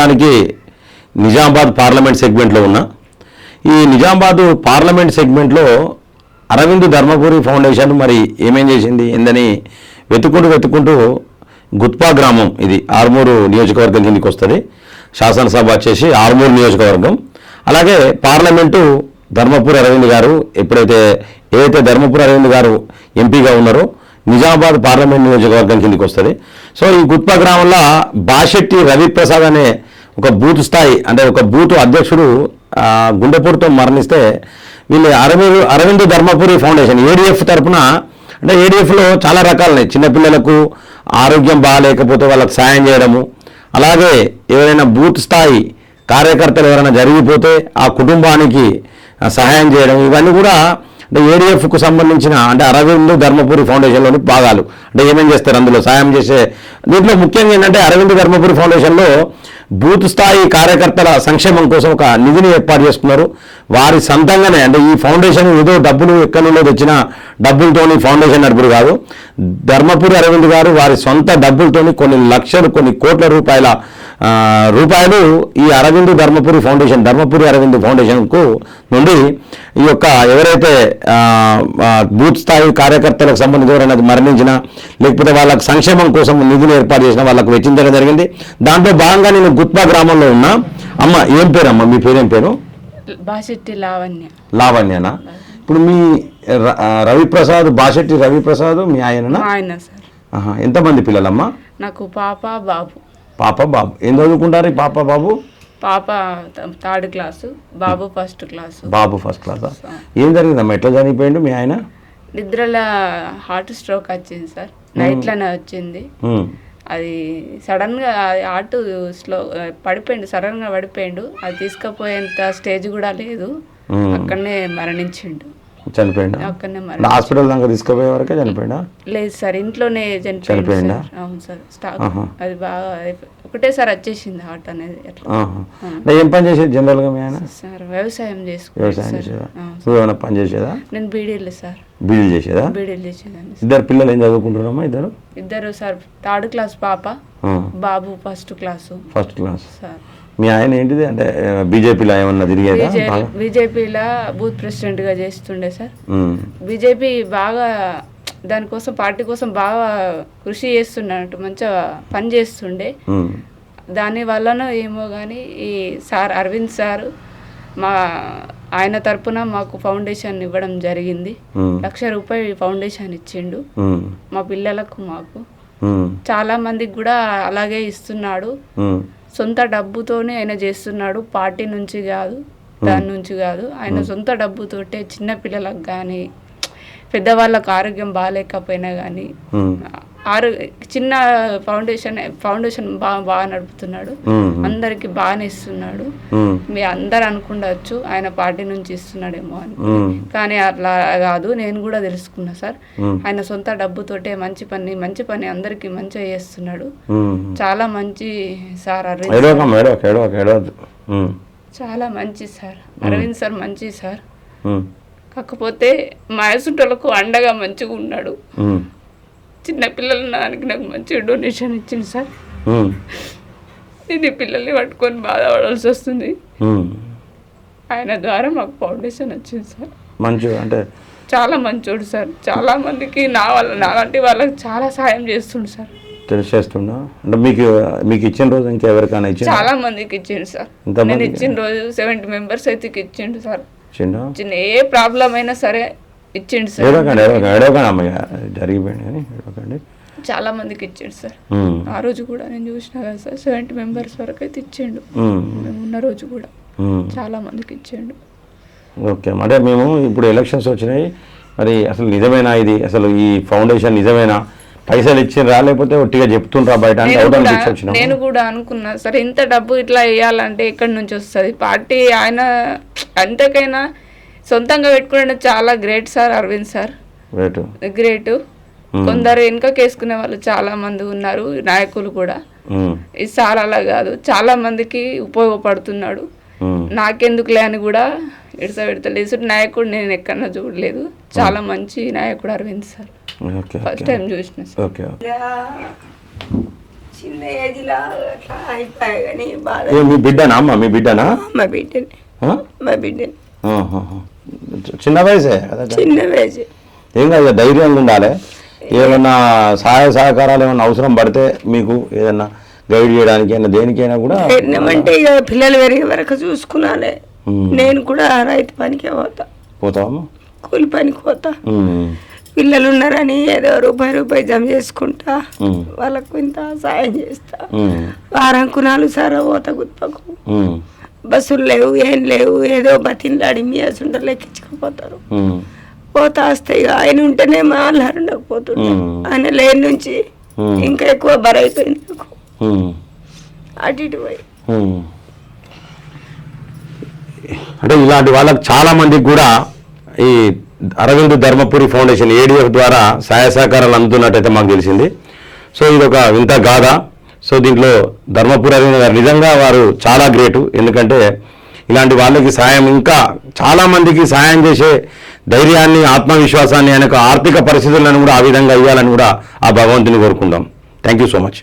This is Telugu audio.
ప్రస్తుతానికి నిజామాబాద్ పార్లమెంట్ సెగ్మెంట్లో ఉన్నా. ఈ నిజామాబాద్ పార్లమెంట్ సెగ్మెంట్లో అరవింద్ ధర్మపురి ఫౌండేషన్ మరి ఏమేం చేసింది ఏందని వెతుక్కుంటూ వెతుక్కుంటూ గుత్పా గ్రామం ఇది ఆర్మూరు నియోజకవర్గం కిందికి వస్తుంది. శాసనసభ వచ్చేసి ఆర్మూరు నియోజకవర్గం. అలాగే పార్లమెంటు ధర్మపురి అరవింద్ గారు ఎప్పుడైతే ఏదైతే ధర్మపురి అరవింద్ గారు ఎంపీగా ఉన్నారో నిజామాబాద్ పార్లమెంట్ నియోజకవర్గం కిందికి వస్తుంది. సో ఈ గుత్పా గ్రామంలో బాషెట్టి రవిప్రసాద్ అనే ఒక బూత్ స్థాయి అంటే ఒక బూత్ అధ్యక్షుడు గుండెపూర్తో మరణిస్తే వీళ్ళు అరవింద్ అరవింద్ ధర్మపురి ఫౌండేషన్ ఏడిఎఫ్ తరఫున అంటే ఏడిఎఫ్లో చాలా రకాలున్నాయి. చిన్నపిల్లలకు ఆరోగ్యం బాగాలేకపోతే వాళ్ళకి సాయం చేయడము. అలాగే ఎవరైనా బూత్ స్థాయి కార్యకర్తలు ఎవరైనా జరిగిపోతే ఆ కుటుంబానికి సహాయం చేయడం ఇవన్నీ కూడా అంటే ఏడిఎఫ్కు సంబంధించిన అంటే అరవింద్ ధర్మపురి ఫౌండేషన్లోని భాగాలు. అంటే ఏమేం చేస్తారు అందులో సాయం చేసే దీంట్లో ముఖ్యంగా ఏంటంటే అరవింద్ ధర్మపురి ఫౌండేషన్లో బూత్ స్థాయి కార్యకర్తల సంక్షేమం కోసం ఒక నిధిని ఏర్పాటు చేసుకున్నారు వారి సొంతంగానే అంటే ఈ ఫౌండేషన్ ఏదో డబ్బులు ఎక్కడి నుండో తెచ్చిన డబ్బులతోని ఫౌండేషన్ నడుపుడు కాదు. ధర్మపురి అరవింద్ గారు వారి సొంత డబ్బులతోని కొన్ని లక్షలు కొన్ని కోట్ల రూపాయల రూపాయలు ఈ అరవింద్ ధర్మపురి ఫౌండేషన్ ధర్మపురి అరవింద్ ఫౌండేషన్కు నుండి ఈ యొక్క ఎవరైతే బూత్ స్థాయి కార్యకర్తలకు సంబంధించి ఎవరైనా మరణించినా లేకపోతే వాళ్ళకి సంక్షేమం కోసం నిధులు ఏర్పాటు చేసిన వాళ్ళకు వెచ్చించడం జరిగింది. దాంట్లో భాగంగా నేను గుత్పా గ్రామంలో ఉన్నా అమ్మ ఏం పేరు అమ్మ మీ పేరేం పేరు? బాసెట్టి లావణ్య. లావణ్యనా? ఇప్పుడు మీ రవిప్రసాద్ బాషెట్టి రవిప్రసాద్ మీ ఆయననా? ఆయన సార్. ఎంతమంది పిల్లలమ్మా? నాకు పాప బాబు. పాప బాబు. ఏం చదువుకుంటారు ఈ పాప బాబు? పాప థర్డ్ క్లాసు బాబు ఫస్ట్ క్లాసు. బాబు ఫస్ట్ క్లాసా? ఏం జరిగిందమ్మా? ఎట్లా చనిపోయిండు మీ ఆయన? నిద్రలో హార్ట్ స్ట్రోక్ వచ్చింది సార్. నైట్లోనే వచ్చింది. అది సడన్గా హార్ట్ స్లో పడిపోయిండు సడన్గా పడిపోయిండు. అది తీసుకుపోయేంత స్టేజ్ కూడా లేదు. అక్కడనే మరణించిండు. చనిపోయిండా? అక్కడనే మరణి హాస్పిటల్ దాకా తీసుకుపోయే వరకే చనిపోయిందా లేదు సార్ ఇంట్లోనే చనిపోయిండు అవును సార్ స్టాక్. అది బాగా ఒకటేసారి వచ్చేసింది హార్ట్ అనేది అట్లా. ఏం పని చేసేది జనరల్గా మీ ఆయన? సార్ వ్యవసాయం చేసుకుంటారు వ్యవసాయం చేసేదా? అవును. నువ్వు ఏమైనా పని చేసేదా? నేను బీడీలు సార్. బీడీలు చేసేదా? బీడీలు చేసేదాన్ని ఇద్దరు పిల్లలు ఏం చదువుకుంటున్నారమ్మా ఇద్దరు? ఇద్దరు సార్ థర్డ్ క్లాస్ పాప బాబు first class. First class. Sir. మీ ఆయన ఏంటిది? అంటే బీజేపీలో ఏమన్నా తిరిగేదా? బీజేపీలో బూత్ ప్రెసిడెంట్గా చేస్తుండే సార్. బీజేపీ బాగా దానికోసం పార్టీ కోసం బాగా కృషి చేస్తున్నట్టు మంచిగా పని చేస్తుండే. దాని వలన ఏమో కానీ ఈ సార్ అరవింద్ సార్ మా ఆయన తరపున మాకు ఫౌండేషన్ ఇవ్వడం జరిగింది. లక్ష రూపాయలు ఫౌండేషన్ ఇచ్చిండు. మా పిల్లలకు మాకు. చాలా మందికి కూడా అలాగే ఇస్తున్నాడు. సొంత డబ్బుతోనే ఆయన చేస్తున్నాడు. పార్టీ నుంచి కాదు దాని నుంచి కాదు. ఆయన సొంత డబ్బుతోటే చిన్న పిల్లలకు కానీ పెద్దవాళ్ళకు ఆరోగ్యం బాగాలేకపోయినా కానీ ఆరో చిన్న ఫౌండేషన్ ఫౌండేషన్ బాగా బాగా నడుపుతున్నాడు. అందరికి బాగానే ఇస్తున్నాడు. మీ అందరు అనుకుండొచ్చు ఆయన పార్టీ నుంచి ఇస్తున్నాడేమో అని. కానీ అట్లా కాదు నేను కూడా తెలుసుకున్నా సార్. ఆయన సొంత డబ్బుతోటే మంచి పని మంచి పని అందరికి మంచిగా చేస్తున్నాడు. చాలా మంచి సార్ చాలా మంచి సార్. అరవింద్ సార్ మంచి సార్. కాకపోతే మా యసుంటోళ్ళకు అండగా మంచిగా ఉన్నాడు. చిన్న పిల్లల నానికి నాకు మంచిగా డొనేషన్ ఇచ్చింది సార్. నేను ఈ పిల్లల్ని పట్టుకొని బాధపడాల్సి వస్తుంది. ఆయన ద్వారా మాకు ఫౌండేషన్ వచ్చింది సార్. మంచిగా అంటే చాలా మంచోడు సార్. చాలా మందికి నా వాళ్ళ నాలాంటి వాళ్ళకి చాలా సాయం చేస్తుండు సార్. తెలిసేస్తున్నా అంటే మీకు మీకు ఇచ్చిన రోజు ఇంకెవరికైనా ఇచ్చిన చాలా మందికి ఇచ్చిండు సార్? నేను ఇచ్చిన రోజు సెవెంటీ మెంబర్స్ అయితే ఇచ్చిండు సార్. చిన్న? ఏ ప్రాబ్లం అయినా సరే ఇచ్చిండు సార్. ఏడవకండి ఏడవకండి ఏడవకండి అమ్మయ్య జరిగిపోయింది కానీ ఏడవకండి. చాలా మందికి ఇచ్చిండు సార్. ఆ రోజు కూడా నేను చూసిన కదా సార్ సెవెంటీ మెంబర్స్ వరకు అయితే ఇచ్చిండు. మేము ఉన్న రోజు కూడా. చాలా మందికి ఇచ్చిండు. ఓకే. అంటే మేము ఇప్పుడు ఎలక్షన్స్ వచ్చినాయి. మరి అసలు నిజమేనా ఇది? అసలు ఈ ఫౌండేషన్ నిజమేనా? పైసలు ఇచ్చిండ్రా? లేకపోతే ఒట్టిగా చెప్తుండ్రా బయట? నేను కూడా అనుకున్నా సరే ఇంత డబ్బు ఇట్లా వేయాలంటే ఎక్కడి నుంచి వస్తుంది? పార్టీ ఆయన అంతకైనా సొంతంగా పెట్టుకునే చాలా great sir Arvind sir. Rate great కొందరు వెనుకకేసుకునే వాళ్ళు చాలా మంది ఉన్నారు నాయకులు కూడా. ఉమ్, ఈ సార్ అలా కాదు చాలా మందికి ఉపయోగపడుతున్నాడు. ఉమ్, నాకెందుకులే అని కూడా ఇడస పెడతలేదు నాయకుడు నేను ఎక్కడన్నా చూడలేదు. చాలా మంచి నాయకుడు Arvind sir. First okay time చూసిన సార్. ఓకే. ఓకే చిన్న ఏజ్లో అట్లా అయిపోయా కానీ బాధ ఏ, మీ బిడ్డనా అమ్మ? మీ బిడ్డనా? మా బిడ్డని? మా బిడ్డని. చిన్న వయసే? చిన్న వయసు. ఏం కాదు ధైర్యంగా ఉండాలి. ఏమన్నా సహాయ సహకారాలు ఏమన్నా అవసరం పడితే మీకు ఏదన్నా గైడ్ చేయడానికి అయినా దేనికైనా కూడా అంటే ఇక పిల్లలు పెరిగే వరకు చూసుకున్నాలే. నేను కూడా రైతు పనికి పోతా. పోతావమ్మా కూలి పనికి పోతా. పిల్లలు ఉన్నారని ఏదో రూపాయి రూపాయి జమ చేసుకుంటా. వాళ్ళకు ఇంత సాయం చేస్తా ఉమ్. వారంకు నాలుగు సార్లు పోతా గుత్పకు. బస్సులు లేవు ఏం లేవు ఏదో బతిన్లాడి మీ అసుంటలు ఎక్కించుకుపోతారు ఉమ్. పోతా వస్తే ఇక ఆయన ఉంటేనే మా అల్లారు ఉండకపోతుండే. ఆయన లేని నుంచి. ఇంకా ఎక్కువ బరైపోయింది నాకు. అటు ఇటు పోయి. అంటే ఇలాంటి వాళ్ళకి చాలా మందికి కూడా ఈ అరవింద్ ధర్మపురి ఫౌండేషన్ ఏడిఎఫ్ ద్వారా సహాయ సహకారాలు అందుతున్నట్టయితే మాకు తెలిసింది. సో ఇది ఒక వింత గాథ. సో దీంట్లో ధర్మపురి అరవింద్ గారు నిజంగా వారు చాలా గ్రేటు. ఎందుకంటే ఇలాంటి వాళ్ళకి సాయం ఇంకా చాలామందికి సాయం చేసే ధైర్యాన్ని ఆత్మవిశ్వాసాన్ని ఆయనకు ఆర్థిక పరిస్థితులను కూడా ఆ విధంగా ఇవ్వాలని కూడా ఆ భగవంతుని కోరుకుందాం. Thank you so much